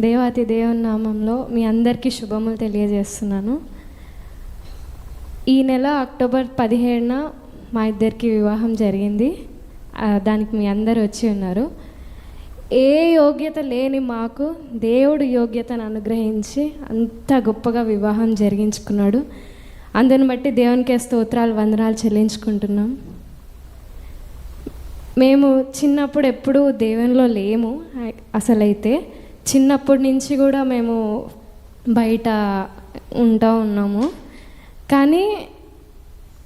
దేవాతి దేవుని నామంలో మీ అందరికీ శుభములు తెలియజేస్తున్నాను. ఈ నెల అక్టోబర్ పదిహేడున మా ఇద్దరికి వివాహం జరిగింది. దానికి మీ అందరు వచ్చి ఉన్నారు. ఏ యోగ్యత లేని మాకు దేవుడు యోగ్యతను అనుగ్రహించి అంత గొప్పగా వివాహం జరిగించుకున్నాడు. అందుని బట్టి దేవునికే స్తోత్రాలు వందనాలు చెల్లించుకుంటున్నాం. మేము చిన్నప్పుడు ఎప్పుడూ దేవునిలో లేము. అసలైతే చిన్నప్పటి నుంచి కూడా మేము బయట ఉంటా ఉన్నాము. కానీ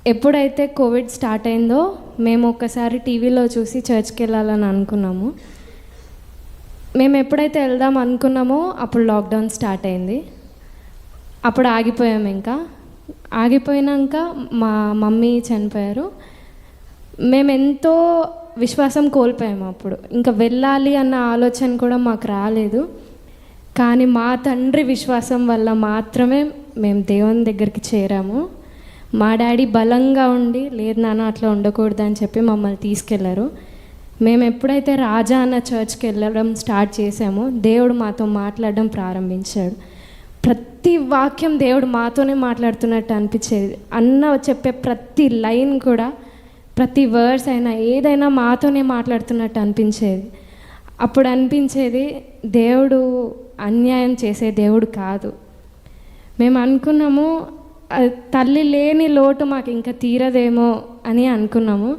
ఎప్పుడైతే కోవిడ్ స్టార్ట్ అయిందో మేము ఒక్కసారి టీవీలో చూసి చర్చ్కి వెళ్ళాలని అనుకున్నాము. మేము ఎప్పుడైతే వెళ్దాం అనుకున్నామో అప్పుడు లాక్డౌన్ స్టార్ట్ అయింది. అప్పుడు ఆగిపోయాము ఇంకా. ఆగిపోయినాక మా మమ్మీ చనిపోయారు. మేము ఎంతో విశ్వాసం కోల్పోయాము అప్పుడు. ఇంకా వెళ్ళాలి అన్న ఆలోచన కూడా మాకు రాలేదు. కానీ మా తండ్రి విశ్వాసం వల్ల మాత్రమే మేము దేవుని దగ్గరికి చేరాము. మా డాడీ బలంగా ఉండి లేదు నాన్న అట్లా ఉండకూడదు అని చెప్పి మమ్మల్ని తీసుకెళ్ళారు. మేము ఎప్పుడైతే రాజా అన్న చర్చ్కి వెళ్ళడం స్టార్ట్ చేసామో దేవుడు మాతో మాట్లాడడం ప్రారంభించాడు. ప్రతి వాక్యం దేవుడు మాతోనే మాట్లాడుతున్నట్టు అనిపించేది. అన్న చెప్పే ప్రతి లైన్ కూడా ప్రతి వర్డ్స్ అయినా ఏదైనా మాతోనే మాట్లాడుతున్నట్టు అనిపించేది. అప్పుడు అనిపించేది దేవుడు అన్యాయం చేసే దేవుడు కాదు. మేము అనుకున్నాము అది తల్లి లేని లోటు మాకు ఇంకా తీరదేమో అని అనుకున్నాము.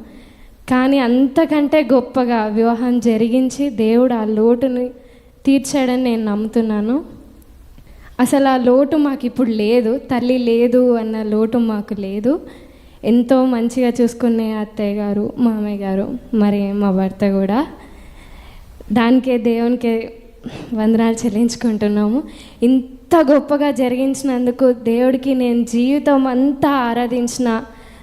కానీ అంతకంటే గొప్పగా వివాహం జరిగించి దేవుడు ఆ లోటుని తీర్చాడని నేను నమ్ముతున్నాను. అసలు ఆ లోటు మాకు ఇప్పుడు లేదు తల్లి లేదు అన్న లోటు మాకు లేదు. ఎంతో మంచిగా చూసుకునే అత్తయ్య గారు మామయ్య గారు మరి మా భర్త కూడా. దానికే దేవునికే వందనాలు చెల్లించుకుంటున్నాము. ఇంత గొప్పగా జరిగించినందుకు దేవుడికి నేను జీవితం అంతా ఆరాధించిన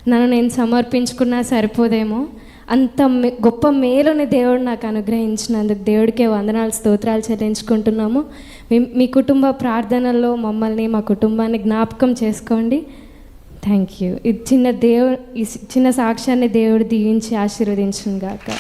నన్ను నేను సమర్పించుకున్నా సరిపోదేమో. అంత మే- గొప్ప మేలుని దేవుడు నాకు అనుగ్రహించినందుకు దేవుడికే వందనాలు స్తోత్రాలు చెల్లించుకుంటున్నాము. మీ మీ కుటుంబ ప్రార్థనల్లో మమ్మల్ని మా కుటుంబాన్ని జ్ఞాపకం చేసుకోండి. థ్యాంక్ యూ ఇది చిన్న దేవుడు ఈ చిన్న సాక్ష్యాన్ని దేవుడు దీవించి ఆశీర్వదించుగాక